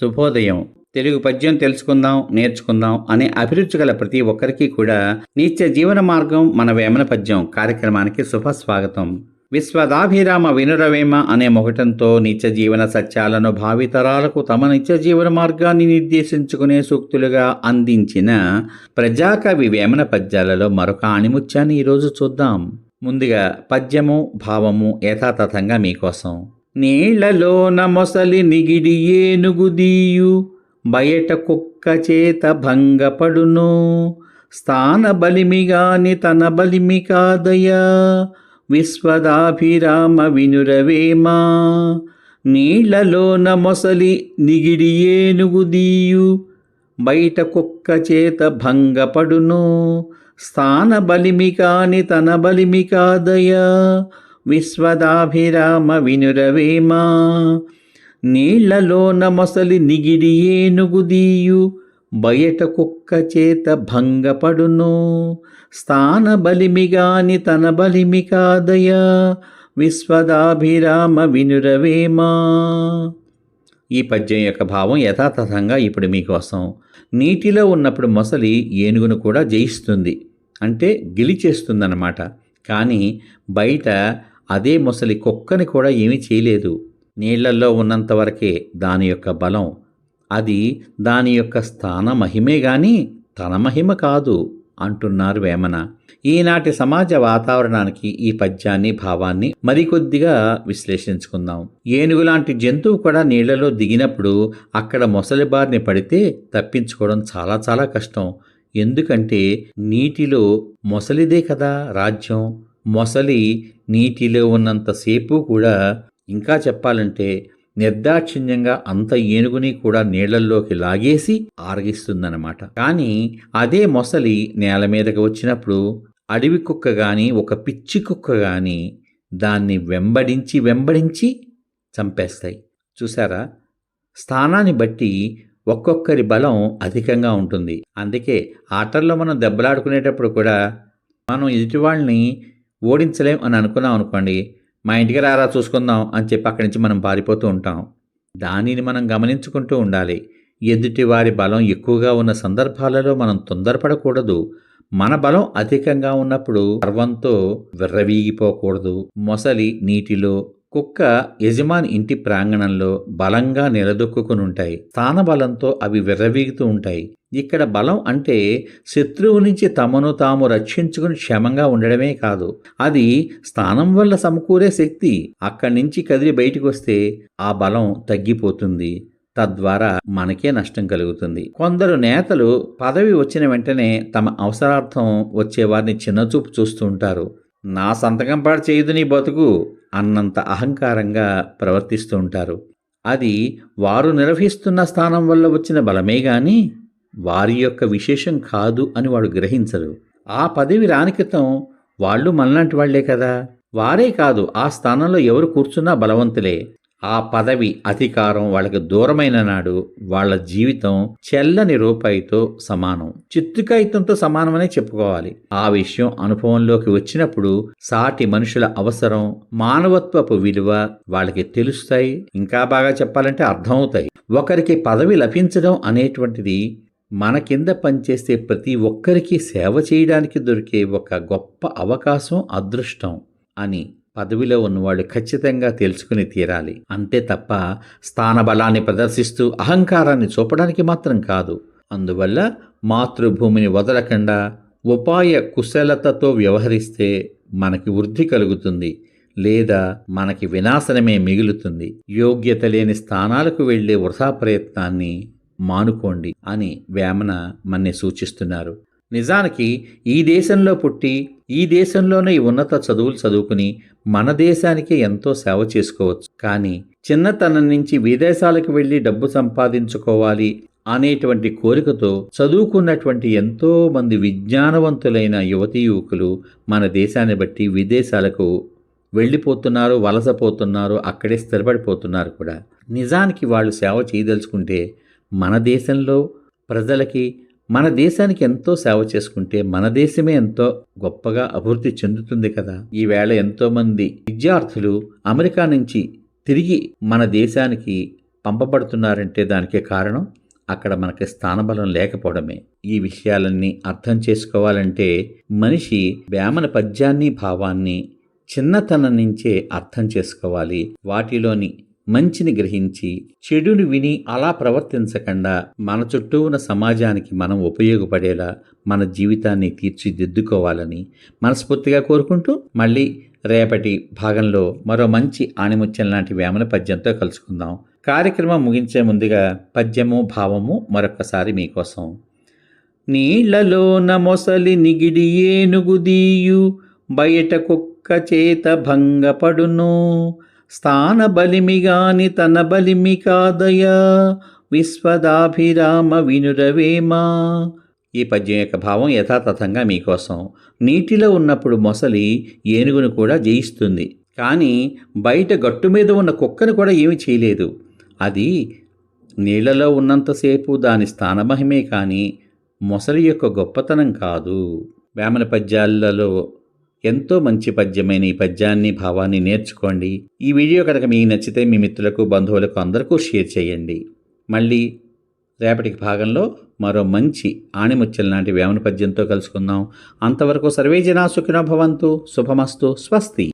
శుభోదయం. తెలుగు పద్యం తెలుసుకుందాం నేర్చుకుందాం అనే అభిరుచి గల ప్రతి ఒక్కరికి కూడా నిత్య జీవన మార్గం మన వేమన పద్యం కార్యక్రమానికి శుభ స్వాగతం. విశ్వదాభిరామ వినురవేమ అనే మొగటంతో నిత్య జీవన సత్యాలను భావితరాలకు తమ నిత్య జీవన మార్గాన్ని నిర్దేశించుకునే సూక్తులుగా అందించిన ప్రజాకవి వేమన పద్యాలలో మరొక ఆణిముత్యాన్ని ఈరోజు చూద్దాం. ముందుగా పద్యము భావము యథాతథంగా మీకోసం. నీళ్ళలోన మొసలి నిగిడి ఏనుగుదీయు బయట కుక్క చేత భంగపడును. స్థాన బలిమిగాని తన బలిమి కాదయా విశ్వదాభిరామ వినురవేమా. నీళ్ళలోన మొసలి నిగిడి ఏనుగుదీయు బయట కుక్క చేత భంగపడును. స్థాన బలిమి కాని తన బలిమి కాదయా విశ్వదాభిరామ వినురవేమా నీళ్ళలోన మొసలి నిగిడి ఏనుగుదీయు బయట కుక్క చేత భంగపడును. స్థాన బలిమిగాని తన బలిమి కాదయా? విశ్వదాభిరామ వినురవేమా ఈ పద్యం యొక్క భావం యథాతథంగా ఇప్పుడు మీకోసం నీటిలో ఉన్నప్పుడు మొసలి ఏనుగును కూడా జయిస్తుంది. అంటే గెలిచేస్తుందన్నమాట. కానీ బయట అదే మొసలి కుక్కని కూడా ఏమీ చేయలేదు. నీళ్ళల్లో ఉన్నంతవరకే దాని యొక్క బలం. అది దాని యొక్క స్థాన మహిమే గాని తన మహిమ కాదు అంటున్నారు వేమన. ఈనాటి సమాజ వాతావరణానికి ఈ పద్యాన్ని భావాన్ని మరికొద్దిగా విశ్లేషించుకుందాం. ఏనుగు లాంటి జంతువు కూడా నీళ్ళలో దిగినప్పుడు అక్కడ మొసలి బారిని పడితే తప్పించుకోవడం చాలా చాలా కష్టం. ఎందుకంటే నీటిలో మొసలిదే కదా రాజ్యం. మొసలి నీటిలో ఉన్నంతసేపు కూడా ఇంకా చెప్పాలంటే నిర్దాక్షిణ్యంగా అంత ఏనుగుని కూడా నీళ్ళల్లోకి లాగేసి ఆరగిస్తుందన్నమాట. కానీ అదే మొసలి నేల మీదకి వచ్చినప్పుడు అడవి కుక్క కానీ ఒక పిచ్చి కుక్క కానీ దాన్ని వెంబడించి వెంబడించి చంపేస్తాయి. చూసారా స్థానాన్ని బట్టి ఒక్కొక్కరి బలం అధికంగా ఉంటుంది. అందుకే ఆటల్లో మనం దెబ్బలాడుకునేటప్పుడు కూడా మనం ఎదుటి వాళ్ళని ఓడించలేం అని అనుకున్నాం అనుకోండి మా ఇంటికి రారా చూసుకుందాం అని చెప్పి అక్కడి నుంచి మనం పారిపోతూ ఉంటాం. దానిని మనం గమనించుకుంటూ ఉండాలి. ఎదుటి వారి బలం ఎక్కువగా ఉన్న సందర్భాలలో మనం తొందరపడకూడదు. మన బలం అధికంగా ఉన్నప్పుడు గర్వంతో విర్రవీగిపోకూడదు. మొసలి నీటిలో కుక్క యజమాని ఇంటి ప్రాంగణంలో బలంగా నిలదొక్కుని ఉంటాయి స్థాన బలంతో అవి విర్రవీగుతూ ఉంటాయి. ఇక్కడ బలం అంటే శత్రువు నుంచి తమను తాము రక్షించుకుని క్షమంగా ఉండడమే కాదు. అది స్థానం వల్ల సమకూరే శక్తి. అక్కడి నుంచి కదిలి బయటికి వస్తే ఆ బలం తగ్గిపోతుంది. తద్వారా మనకే నష్టం కలుగుతుంది. కొందరు నేతలు పదవి వచ్చిన వెంటనే తమ అవసరార్థం వచ్చే వారిని చిన్నచూపు చూస్తూ ఉంటారు. నా సంతకం పాడు చేయదు నీ బతుకు అన్నంత అహంకారంగా ప్రవర్తిస్తూ ఉంటారు. అది వారు నిర్వహిస్తున్న స్థానం వల్ల వచ్చిన బలమే గాని వారి యొక్క విశేషం కాదు అని వాడు గ్రహించరు. ఆ పదవి రాని క్రితం వాళ్ళు మనలాంటి వాళ్ళే కదా. వారే కాదు ఆ స్థానంలో ఎవరు కూర్చున్నా బలవంతులే. ఆ పదవి అధికారం వాళ్ళకి దూరమైన నాడు వాళ్ళ జీవితం చెల్లని రూపాయితో సమానం. చిత్తుకాయితంతో సమానమనే చెప్పుకోవాలి. ఆ విషయం అనుభవంలోకి వచ్చినప్పుడు సాటి మనుషుల అవసరం మానవత్వపు విలువ వాళ్ళకి తెలుస్తాయి. ఇంకా బాగా చెప్పాలంటే అర్థమవుతాయి. ఒకరికి పదవి లభించడం అనేటువంటిది మన కింద పనిచేసే ప్రతి ఒక్కరికి సేవ చేయడానికి దొరికే ఒక గొప్ప అవకాశం అదృష్టం అని పదవిలో ఉన్నవాడు ఖచ్చితంగా తెలుసుకుని తీరాలి. అంతే తప్ప స్థానబలాన్ని ప్రదర్శిస్తూ అహంకారాన్ని చూపడానికి మాత్రం కాదు. అందువల్ల మాతృభూమిని వదలకుండా ఉపాయ కుశలతతో వ్యవహరిస్తే మనకి వృద్ధి కలుగుతుంది లేదా మనకి వినాశనమే మిగులుతుంది. యోగ్యత లేని స్థానాలకు వెళ్ళే వృధా ప్రయత్నాన్ని మానుకోండి అని వేమన మన్ని సూచిస్తున్నారు. నిజానికి ఈ దేశంలో పుట్టి ఈ దేశంలోనే ఉన్నత చదువులు చదువుకుని మన దేశానికి ఎంతో సేవ చేసుకోవచ్చు. కానీ చిన్నతనం నుంచి విదేశాలకు వెళ్ళి డబ్బు సంపాదించుకోవాలి అనేటువంటి కోరికతో చదువుకున్నటువంటి ఎంతో మంది విజ్ఞానవంతులైన యువతీ యువకులు మన దేశాన్ని బట్టి విదేశాలకు వెళ్ళిపోతున్నారు వలసపోతున్నారు అక్కడే స్థిరపడిపోతున్నారు కూడా. నిజానికి వాళ్ళు సేవ చేయదలుచుకుంటే మన దేశంలో ప్రజలకి మన దేశానికి ఎంతో సేవ చేసుకుంటే మన దేశమే ఎంతో గొప్పగా అభివృద్ధి చెందుతుంది కదా. ఈవేళ ఎంతోమంది విద్యార్థులు అమెరికా నుంచి తిరిగి మన దేశానికి పంపబడుతున్నారంటే దానికి కారణం అక్కడ మనకి స్థానబలం లేకపోవడమే. ఈ విషయాలన్నీ అర్థం చేసుకోవాలంటే మనిషి వేమన పద్యాన్ని భావాన్ని చిన్నతనం నుంచే అర్థం చేసుకోవాలి. వాటిలోని మంచిని గ్రహించి చెడుని విని అలా ప్రవర్తించకుండా మన చుట్టూ ఉన్న సమాజానికి మనం ఉపయోగపడేలా మన జీవితాన్ని తీర్చిదిద్దుకోవాలని మనస్ఫూర్తిగా కోరుకుంటూ మళ్ళీ రేపటి భాగంలో మరో మంచి ఆణిముత్యం లాంటి వేమన పద్యంతో కలుసుకుందాం. కార్యక్రమం ముగించే ముందుగా పద్యము భావము మరొకసారి మీకోసం. నీళ్ళలో మొసలి నిగిడి ఏనుగుదీయు బయట కుక్క చేత భంగపడును. స్థాన బలిమిగాని తన బలిమి కాదయా విశ్వదాభిరామ వినురవేమా ఈ పద్యం యొక్క భావం యథాతథంగా మీకోసం నీటిలో ఉన్నప్పుడు మొసలి ఏనుగును కూడా జయిస్తుంది కానీ బయట గట్టు మీద ఉన్న కుక్కను కూడా ఏమీ చేయలేదు అది నీళ్ళలో ఉన్నంతసేపు దాని స్థానమహిమే కానీ మొసలి యొక్క గొప్పతనం కాదు వేమన పద్యాలలో ఎంతో మంచి పద్యమైన ఈ పద్యాన్ని భావాన్ని నేర్చుకోండి. ఈ వీడియో కనుక మీకు నచ్చితే మీ మిత్రులకు బంధువులకు అందరికీ షేర్ చేయండి. మళ్ళీ రేపటికి భాగంలో మరో మంచి ఆణిముత్యం లాంటి వేమన పద్యంతో కలుసుకుందాం. అంతవరకు సర్వే జనా సుఖినో భవంతు. శుభమస్తు. స్వస్తి.